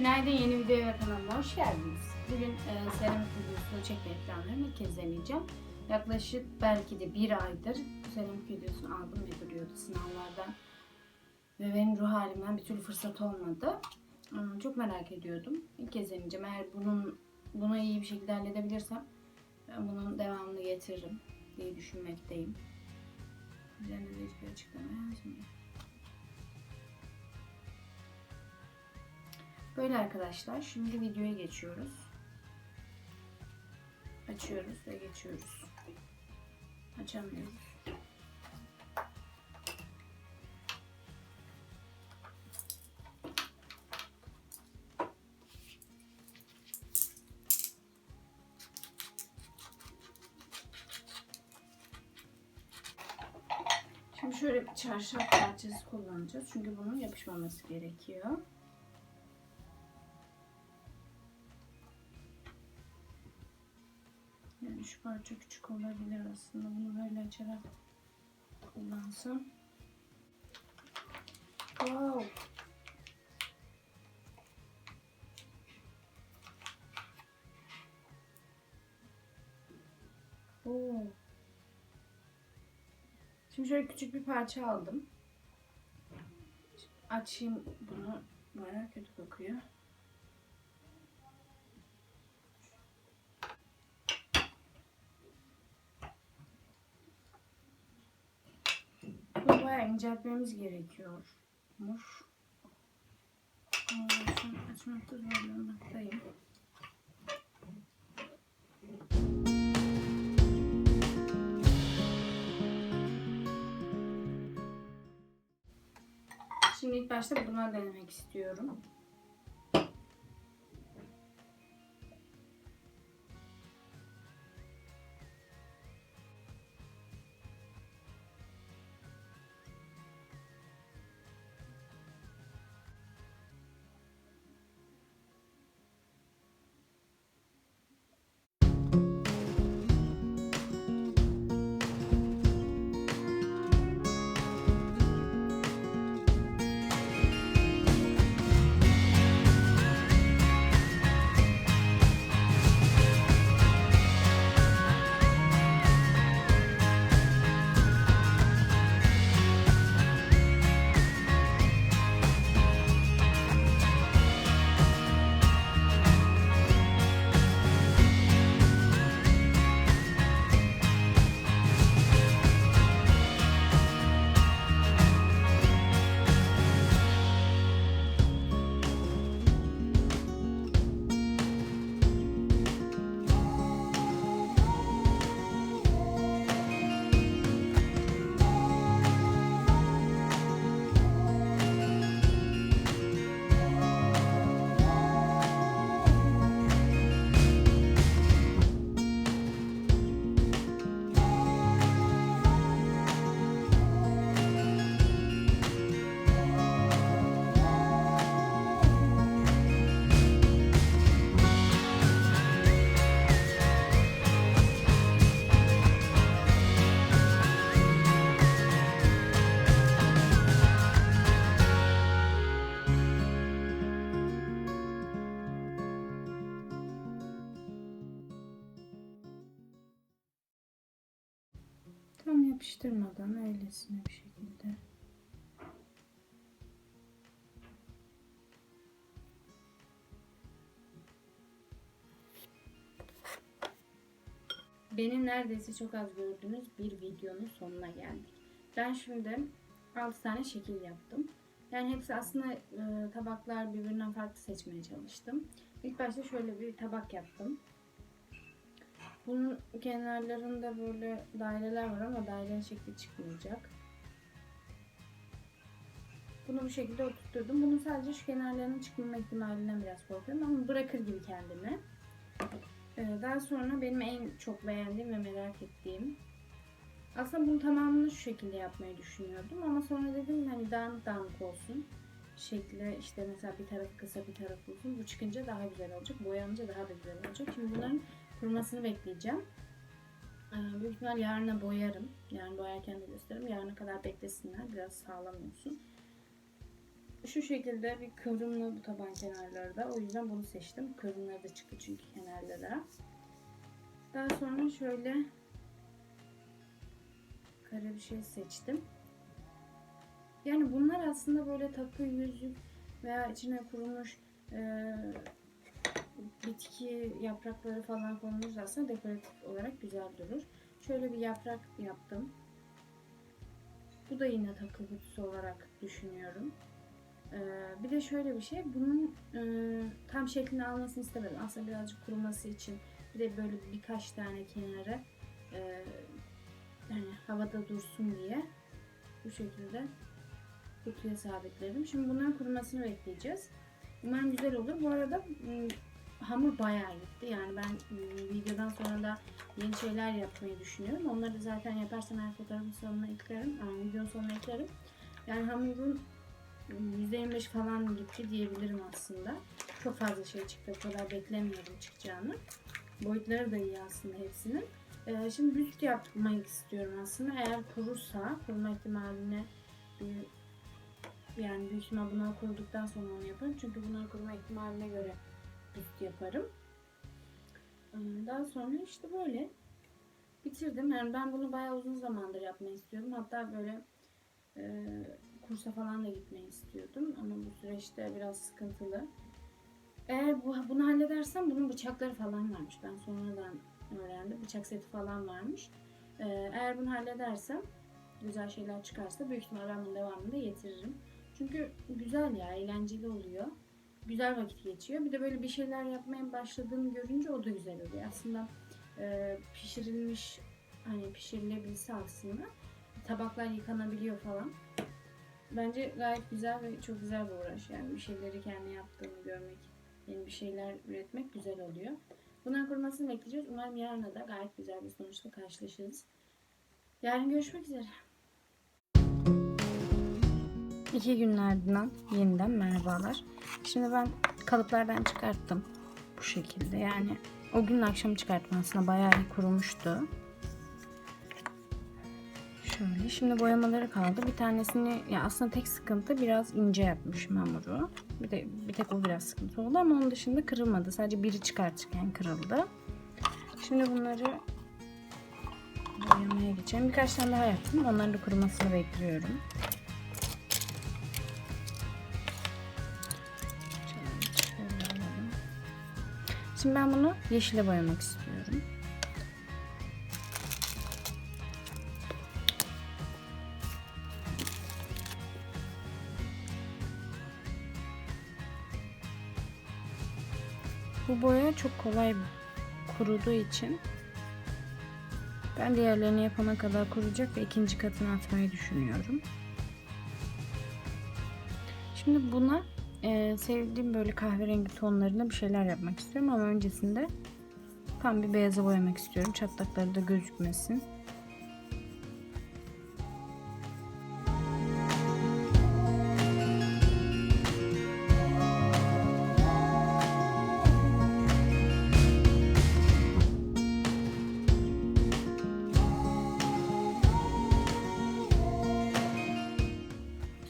Günaydın yeni video ve kanalıma hoş geldiniz. Bugün e, seramik videosunu çekmeyi planlıyorum. İlk kez deneyeceğim. Yaklaşık belki de bir aydır seramik videosunu aldım ve duruyordu sınavlardan. Ve benim ruh halimden bir türlü fırsat olmadı. Ama çok merak ediyordum. İlk kez deneyeceğim. Eğer bunun bunu iyi bir şekilde halledebilirsem ben bunun devamını getiririm diye düşünmekteyim. Üzerinde de hiçbir açıklama yazmıyor. Böyle arkadaşlar. Şimdi videoya geçiyoruz. Açıyoruz ve geçiyoruz. Açamıyoruz. Şimdi şöyle bir çarşaf parçası kullanacağız. Çünkü bunun yapışmaması gerekiyor. Parça küçük olabilir aslında. Bunu böyle açarak kullansam. Wow. Oo. Şimdi şöyle küçük bir parça aldım. Açayım bunu. Bayağı kötü kokuyor. Bunu bayağı inceltmemiz gerekiyormuş. Ama ben şu an açmakta zorlanmaktayım. Şimdi ilk başta buna denemek istiyorum. Yapıştırmadan öylesine bir şekilde. Beni neredeyse çok az gördüğünüz bir videonun sonuna geldik. Ben şimdi 6 tane şekil yaptım. Yani hepsi aslında e, tabaklar birbirinden farklı seçmeye çalıştım. İlk başta şöyle bir tabak yaptım. Bunun kenarlarında böyle daireler var ama dairenin şekli çıkmayacak. Bunu bu şekilde oturtturdum. Bunun sadece şu kenarlarının çıkmama ihtimalinden biraz korkuyorum ama bırakır gibi kendini. Ee, Daha sonra benim en çok beğendiğim ve merak ettiğim aslında bunun tamamını şu şekilde yapmayı düşünüyordum ama sonra dedim hani dağınık dağınık olsun. Şekli işte mesela bir tarafı kısa bir tarafı uzun. Bu çıkınca daha güzel olacak. Boyanınca daha da güzel olacak. Şimdi bunların kurumasını bekleyeceğim. Ee, Büyük ihtimal yarına boyarım. Yarın boyarken de gösteririm. Yarına kadar beklesinler. Biraz sağlam olsun. Şu şekilde bir kıvrımlı bu taban kenarları da. O yüzden bunu seçtim. Kıvrımları da çıktı çünkü kenarlara. Daha sonra şöyle kare bir şey seçtim. Yani bunlar aslında böyle takı, yüzük veya içine kurumuş e, bitki yaprakları falan konulursa aslında dekoratif olarak güzel durur. Şöyle bir yaprak yaptım. Bu da yine takı kutusu olarak düşünüyorum. Ee, bir de şöyle bir şey, bunun e, tam şeklini almasını istemedim. Aslında birazcık kuruması için bir de böyle birkaç tane kenarı e, yani havada dursun diye bu şekilde kutuya sabitledim. Şimdi bunların kurumasını bekleyeceğiz. Umarım güzel olur. Bu arada hamur bayağı gitti. Yani ben m, videodan sonra da yeni şeyler yapmayı düşünüyorum. Onları zaten yaparsam her fotoğrafın sonuna eklerim. Yani videonun sonuna eklerim. Yani hamurun %25 falan gitti diyebilirim aslında. Çok fazla şey çıktı. O kadar beklemiyordum çıkacağını. Boyutları da iyi aslında hepsinin. Ee, şimdi büst yapmak istiyorum aslında. Eğer kurursa, kurma ihtimaline yani büyük ihtimal bunlar kuruduktan sonra onu yaparım. Çünkü bunlar kuruma ihtimaline göre büst yaparım. Ee, Daha sonra işte böyle bitirdim. Yani ben bunu bayağı uzun zamandır yapmayı istiyordum. Hatta böyle e, kursa falan da gitmeyi istiyordum. Ama bu süreçte biraz sıkıntılı. Eğer bu, bunu halledersem bunun bıçakları falan varmış. Ben sonradan öğrendim. Bıçak seti falan varmış. Ee, eğer bunu halledersem güzel şeyler çıkarsa büyük ihtimal ben bunun devamını getiririm. Çünkü güzel ya, eğlenceli oluyor. Güzel vakit geçiyor. Bir de böyle bir şeyler yapmaya başladığını görünce o da güzel oluyor. Aslında e, pişirilmiş, hani pişirilebilse aslında tabaklar yıkanabiliyor falan. Bence gayet güzel ve çok güzel bir uğraş. Yani bir şeyleri kendi yaptığını görmek, yeni bir şeyler üretmek güzel oluyor. Bunların kurumasını bekleyeceğiz. Umarım yarın da gayet güzel bir sonuçla karşılaşırız. Yarın görüşmek üzere. İki ardından yeniden merhabalar. Şimdi ben kalıplardan çıkarttım. Bu şekilde yani o gün akşam çıkarttım aslında bayağı iyi kurumuştu. Şöyle şimdi boyamaları kaldı. Bir tanesini ya aslında tek sıkıntı biraz ince yapmışım hamuru. Bir de bir tek o biraz sıkıntı oldu ama onun dışında kırılmadı. Sadece biri çıkartırken kırıldı. Şimdi bunları boyamaya geçeceğim. Birkaç tane daha yaptım. Onların da kurumasını bekliyorum. Şimdi ben bunu yeşile boyamak istiyorum. Bu boya çok kolay kuruduğu için ben diğerlerini yapana kadar kuruyacak ve ikinci katını atmayı düşünüyorum. Şimdi buna e, sevdiğim böyle kahverengi tonlarında bir şeyler yapmak istiyorum ama öncesinde tam bir beyaza boyamak istiyorum. Çatlakları da gözükmesin.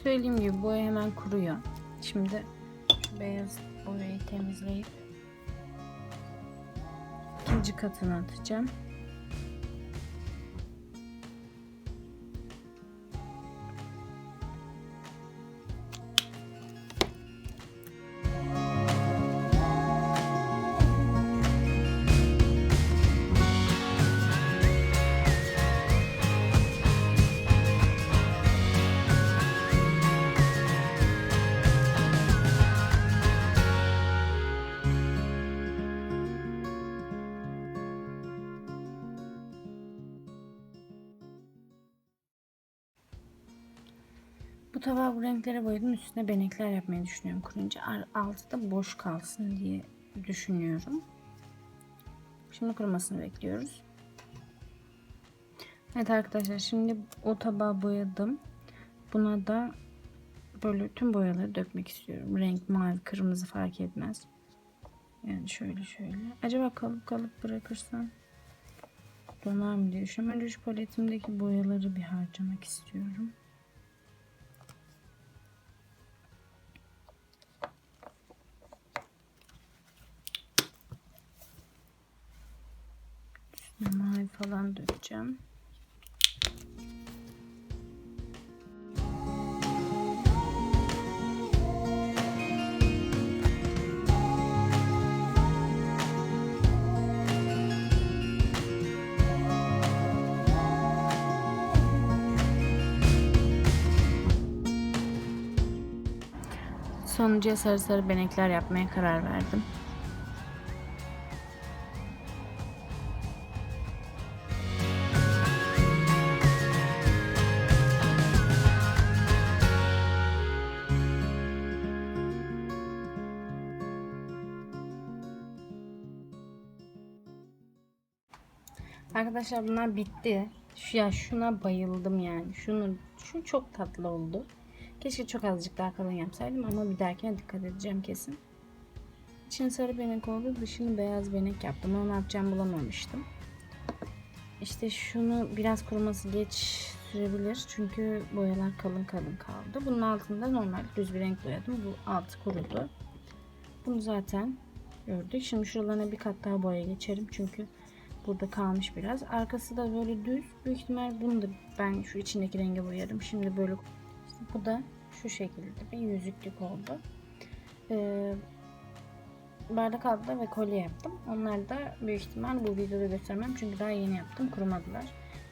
Söylediğim gibi boya hemen kuruyor. Şimdi beyaz boyayı temizleyip ikinci katını atacağım. Tabağı bu renklere boyadım. Üstüne benekler yapmayı düşünüyorum kurunca. Altı da boş kalsın diye düşünüyorum. Şimdi kurumasını bekliyoruz. Evet arkadaşlar şimdi o tabağı boyadım. Buna da böyle tüm boyaları dökmek istiyorum. Renk mavi, kırmızı fark etmez. Yani şöyle şöyle. Acaba kalıp kalıp bırakırsam donar mı diye düşünüyorum. Önce şu paletimdeki boyaları bir harcamak istiyorum. Falan dökeceğim. Sonuncuya sarı sarı benekler yapmaya karar verdim. Arkadaşlar bunlar bitti. Şu ya şuna bayıldım yani. Şunu şu çok tatlı oldu. Keşke çok azıcık daha kalın yapsaydım ama bir dahakine dikkat edeceğim kesin. İçini sarı benek oldu, dışını beyaz benek yaptım. Ama ne yapacağımı bulamamıştım. İşte şunu biraz kuruması geç sürebilir. Çünkü boyalar kalın kalın kaldı. Bunun altında normal düz bir renk boyadım. Bu altı kurudu. Bunu zaten gördük. Şimdi şuralarına bir kat daha boya geçerim. Çünkü burada kalmış biraz. Arkası da böyle düz. Büyük ihtimal bunu da ben şu içindeki renge boyarım. Şimdi böyle işte bu da şu şekilde bir yüzüklük oldu. Ee, bardak altlığı ve kolye yaptım. Onları da büyük ihtimal bu videoda göstermem. Çünkü daha yeni yaptım. Kurumadılar.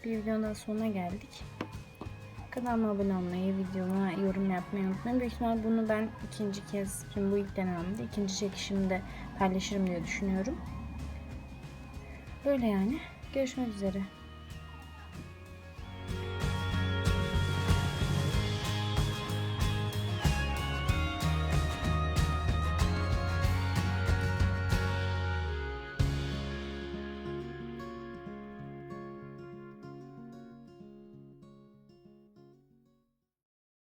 Bir videonun daha sonuna geldik. Kanalıma abone olmayı, videoma yorum yapmayı unutmayın. Büyük ihtimal bunu ben ikinci kez, şimdi bu ilk denememde, ikinci çekişimde paylaşırım diye düşünüyorum. Böyle yani. Görüşmek üzere.